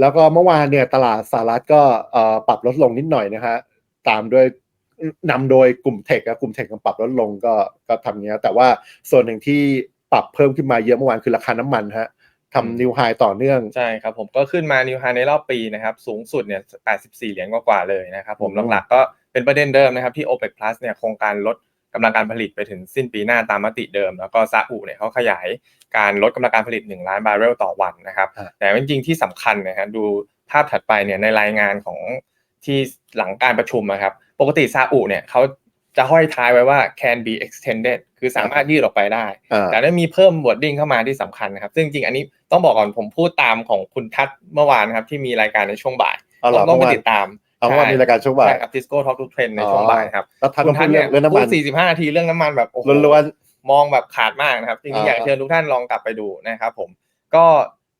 แล้วก็เมื่อวานเนี่ยตลาดสหรัฐก็เอ่อปรับลดลงนิดหน่อยนะฮะตามด้วยนำโดยกลุ่มเทคอะกลุ่มเทคมันปรับลดลงก็ก็ทำเงี้ยแต่ว่าส่วนหนึ่งที่ปรับเพิ่มขึ้นมาเยอะเมื่อวานคือราคาน้ำมันฮะอืมทำนิวไฮต่อเนื่อง ใช่ครับผมก็ขึ้นมานิวไฮในรอบปีนะครับ สูงสุดเนี่ย 84 เหรียญกว่าๆเลยนะครับผมอืมหลักๆก็เป็นประเด็นเดิมนะครับที่ OPEC Plus เนี่ยโครงการลด กำลังการผลิตไปถึงสิ้นปีหน้าตามมติเดิม แล้วก็ซาอุเนี่ยเขาขยายการลดกำลังการผลิต 1 ล้านบาร์เรลต่อวันนะครับ แต่จริงๆที่สำคัญนะฮะดูภาพถัดไปเนี่ยในรายงานของที่หลังการประชุมนะครับ ปกติซาอุเนี่ยเขาจะห้อยท้ายไว้ว่า can be extended คือสามารถยืดออกไปได้อ่าแต่ได้มีเพิ่ม wording เข้ามาที่สำคัญนะครับ ซึ่งจริงๆอันนี้ต้องบอกก่อนผมพูดตามของคุณทัศน์เมื่อวานนะครับที่มีรายการในช่วงบ่ายเอาเหรอต้องไปเมื่อวานติดตาม เอาว่ามีรายการช่วงบ่ายใช่ครับ Tisco Talk to Trend ในช่วงบ่ายครับแล้วทันคุณพูทัดศน์เรื่เนี่อยงเรื่องน้ำพูมัดน45นาทีเรื่องน้ำมันแบบโอ้โหล้วนมองแบบขาดมากนะครับจริงๆอ่าอยากเชิญทุกท่านลองกลับไปดูนะครับผมก็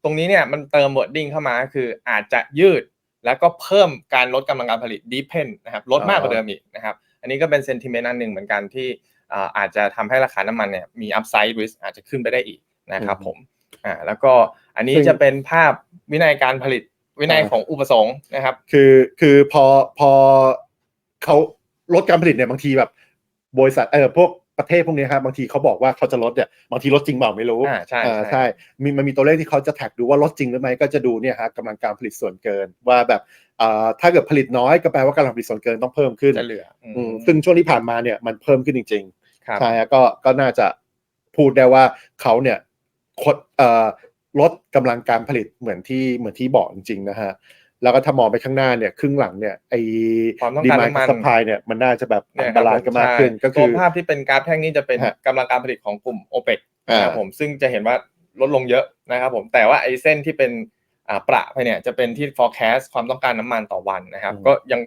ตรงนี้เนี่ยมันเติม wording เข้ามาก็คืออาจจะยืดแล้วก็เพิ่มการลดกำลังการผลิต deepen นะครับลดมากกว่าเดิมอีกนะครับอันนี้ก็เป็น sentiment อันหนึ่งเหมือนกันที่อ่าอาจจะทำให้ราคาน้ำมันเนี่ยมี upside risk อาจจะขึ้นไปได้อีกนะครับผมอ่าแล้วก็อันนี้ซึ่งจะเป็นภาพวินัยการผลิต วินัยอ่าของอุปสงค์นะครับ คือคือพอพอเขาลดการผลิตเนี่ยบางทีแบบบริษัทเออพวกประเทศพวกเนี้ยครับบางทีเขาบอกว่าเขาจะลดเนี่ยบางทีลดจริงเปล่าไม่รู้อ่าใช่อ่าใช่ใช่มีมันมีตัวเลขที่เขาจะแท็กดูว่าลดจริงหรือไม่ก็จะดูเนี่ยฮะกำลังการผลิตส่วนเกิน ว่าแบบอ่าถ้าเกิดผลิตน้อยก็แปลว่ากำลังผลิตส่วนเกินต้องเพิ่มขึ้นจะเหลืออืมอืมซึ่งช่วงที่ผ่านมาเนี่ยมันเพิ่มขึ้นจริงๆครับใช่ฮะก็ก็น่าจะพูดได้ว่าเขาเนี่ยคดเอ่อ ลดกำลังการผลิตเหมือนที่เหมือนที่บอกจริงๆนะฮะแล้วก็ถ้ามองไปข้างหน้าเนี่ยครึ่งหลังเนี่ยไอ้ความต้องดีการมานน้ำมันกับสปายเนี่ยมันน่าจะแบบเนี่ยบาลานซ์กันมากขึ้นใช่ก็คืตัวอภาพที่เป็นกราฟแท่งนี้จะเป็นฮะกำลังการผลิตของกลุ่ม o p e ปอ่านะครับผมซึ่งจะเห็นว่าลดลงเยอะนะครับผมแต่ว่าไอ้เส้นที่เป็นอ่าประไปเนี่ยจะเป็นที่ forecast ความต้องการน้ำมันต่อวันนะครับ ก็ยัง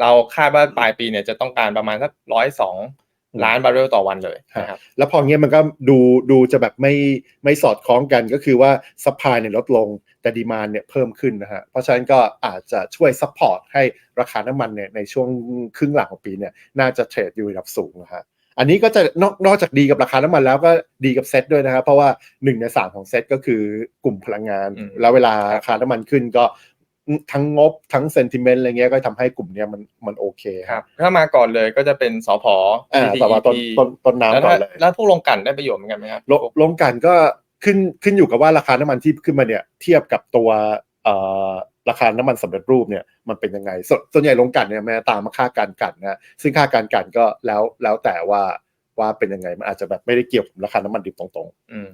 เราคาดว่าปลายปีเนี่ยจะต้องการประมาณสักร้อยสอง ล้านบาร์เรลต่อวันเลยนะครับแล้วพอเงี้ยมันก็ดูดูจะแบบไม่ไม่สอดคล้องกันก็คือว่าสปายเนี่ยลดลงแต่ดีมานเนี่ยเพิ่มขึ้นนะฮะเพราะฉะนั้นก็อาจจะช่วยซัพพอร์ตให้ราคาน้ำมันเนี่ยในช่วงครึ่งหลังของปีเนี่ยน่าจะเทรดอยู่ระดับสูงนะฮะอันนี้ก็จะนอกนอกจากดีกับราคาน้ำมันแล้วก็ดีกับเซ็ตด้วยนะครับเพราะว่าหนึ่งในสามของเซ็ตก็คือกลุ่มพลังงานอืมแล้วเวลาราคาน้ำมันขึ้นก็ ทั้งงบทั้งเซนติเมนต์อะไรเงี้ยก็ทำให้กลุ่มเนี้ยมันมันโอเคครับ ถ้ามาก่อนเลยก็จะเป็นสพอ่า PTTEP แต่ว่าต้นต้นต้นแล้วน้ำก่อนถ้าเลยแล้วพวกลงกลันได้ประโยชน์เหมือนกันไหมครับลงลงกลันก็ขึ้นขึ้นอยู่กับว่าราคาน้ำมันที่ขึ้นมาเนี่ยเทียบกับตัวเอ่อราคาน้ำมันสำเร็จรูปเนี่ยมันเป็นยังไงสวนส่วนใหญ่ลงกลันเนี่ยมันจะตามมาค่าการกลันนะซึ่งค่าการกลันก็แล้วแล้วแต่ว่าว่าเป็นยังไงมันอาจจะแบบไม่ได้เกี่ยวกับราคาน้ำมันดิบตรงอืม